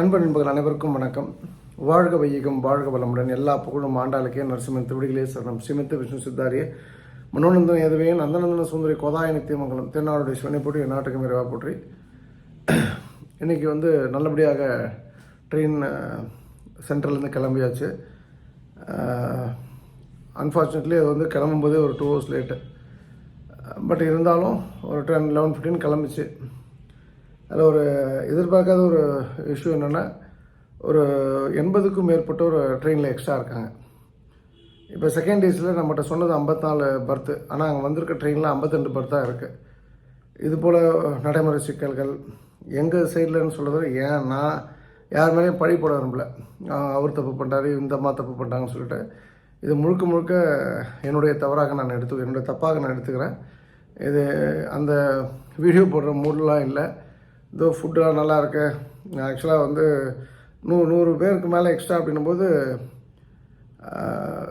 அன்பு நண்பர்கள் அனைவருக்கும் வணக்கம். வாழ்க வையகம் வாழ்க வளமுடன். எல்லா புகழும் ஆண்டாளுக்கே. நரசிம்மன் திருவிடிகளே சரணம். ஸ்ரீமத்து விஷ்ணு சித்தாரிய. மனோநந்தன் எதுவே நந்தநந்தன சுந்தரி கோதாய தீமங்கலம் திருநாளுடைய சிவனை போற்றி நாட்டுக்கு மிரவா போற்றி. இன்றைக்கி வந்து நல்லபடியாக ட்ரெயின் சென்ட்ரல்லேருந்து கிளம்பியாச்சு. அன்ஃபார்ச்சுனேட்லி அது வந்து கிளம்பும்போதே ஒரு டூ ஹவர்ஸ் லேட்டு பட் இருந்தாலும் ஒரு டென் லெவன் ஃபிஃப்டின் கிளம்பிச்சு. அதில் ஒரு எதிர்பார்க்காத ஒரு இஷ்யூ என்னென்னா ஒரு எண்பதுக்கும் மேற்பட்ட ஒரு ட்ரெயினில் எக்ஸ்ட்ரா இருக்காங்க. இப்போ செகண்ட் டேஸில் நம்மகிட்ட சொன்னது ஐம்பத்தாலு பர்த்து ஆனால் அங்கே வந்திருக்க ட்ரெயினில் ஐம்பத்தெண்டு பர்த்தாக இருக்குது இது போல் நடைமுறை சிக்கல்கள் எங்கள் சைட்லன்னு சொல்கிறது ஏன் நான் யார் மேலேயும் பழி போட விரும்பல. அவர் தப்பு பண்ணுறாரு இந்த அம்மா தப்பு பண்ணுறாங்கன்னு சொல்லிட்டு இது முழுக்க முழுக்க என்னுடைய தவறாக நான் எடுத்து என்னுடைய தப்பாக நான் எடுத்துக்கிறேன். இது அந்த வீடியோ போடுற மூடலாம் இல்லை. இதோ ஃபுட்டெலாம் நல்லா இருக்கு. ஆக்சுவலாக வந்து நூ நூறு பேருக்கு மேலே எக்ஸ்ட்ரா அப்படின்னும்போது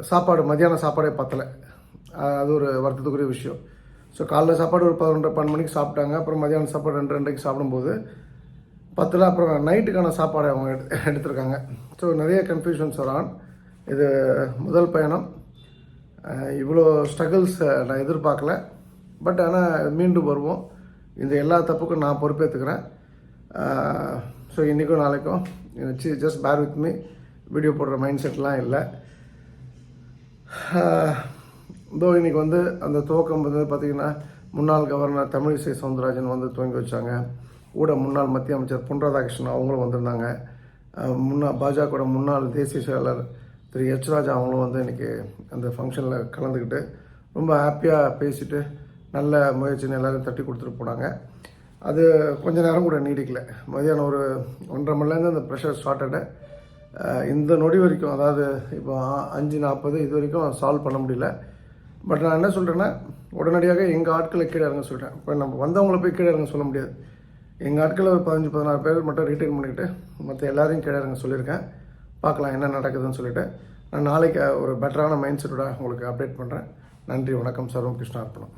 சாப்பாடு மதியான சாப்பாடே பத்தலை. அது ஒரு வருத்தத்துக்குரிய விஷயம். ஸோ காலைல சாப்பாடு ஒரு பதினொன்று பன்னெண்டு மணிக்கு சாப்பிட்டாங்க. அப்புறம் மதியானம் சாப்பாடு ரெண்டு ரெண்டுக்கு சாப்பிடும்போது பத்தில் அப்புறம் நைட்டுக்கான சாப்பாடை அவங்க எடு எடுத்திருக்காங்க. ஸோ நிறைய கன்ஃபியூஷன்ஸ் வரான் இது முதல் பயணம். இவ்வளோ ஸ்ட்ரகிள்ஸ் நான் எதிர்பார்க்கல. பட் ஆனால் மீண்டும் வருவோம். இந்த எல்லா தப்புக்கும் நான் பொறுப்பேற்றுக்கிறேன் ஸோ இன்றைக்கும் நாளைக்கும் வச்சு just bear with me video போடுற மைண்ட் செட்லாம் இல்லை. இதோ இன்றைக்கி வந்து அந்த துவக்கம் வந்து பார்த்திங்கன்னா முன்னாள் கவர்னர் தமிழிசை சவுந்தரராஜன் வந்து துவங்கி வச்சாங்க. கூட முன்னாள் மத்திய அமைச்சர் பொன் ராதாகிருஷ்ணன் அவங்களும் வந்திருந்தாங்க. முன்னாள் பாஜகவோட முன்னாள் தேசிய செயலாளர் திரு எச் ராஜா அவங்களும் வந்து இன்னைக்கு அந்த ஃபங்க்ஷனில் கலந்துக்கிட்டு ரொம்ப ஹாப்பியாக பேசிட்டு நல்ல முயற்சின்னு எல்லோரும் தட்டி கொடுத்துட்டு போனாங்க. அது கொஞ்ச நேரம் கூட நீடிக்கல. மதியானம் ஒரு ஒன்றரை மணிலேருந்து அந்த ப்ரெஷர் ஸ்டார்டடு இந்த நொடி வரைக்கும் அதாவது இப்போ அஞ்சு நாற்பது இது வரைக்கும் சால்வ் பண்ண முடியல. பட் நான் என்ன சொல்கிறேன்னா உடனடியாக எங்கள் ஆட்களை கீழே இறங்க சொல்கிறேன் இப்போ நம்ம வந்தவங்களை போய் கீழே இறங்க சொல்ல முடியாது. எங்கள் ஆட்களை ஒரு பதினஞ்சு பதினாறு பேர் மட்டும் ரீட்டைன் பண்ணிக்கிட்டு மற்ற எல்லாரையும் கீழே இறங்க சொல்லியிருக்கேன். பார்க்கலாம் என்ன நடக்குதுன்னு சொல்லிட்டு நான் நாளைக்கு ஒரு பெட்டரான மைண்ட் செட்டோட உங்களுக்கு அப்டேட் பண்ணுறேன் நன்றி வணக்கம் சர்வம் கிருஷ்ணா அர்ப்பணம்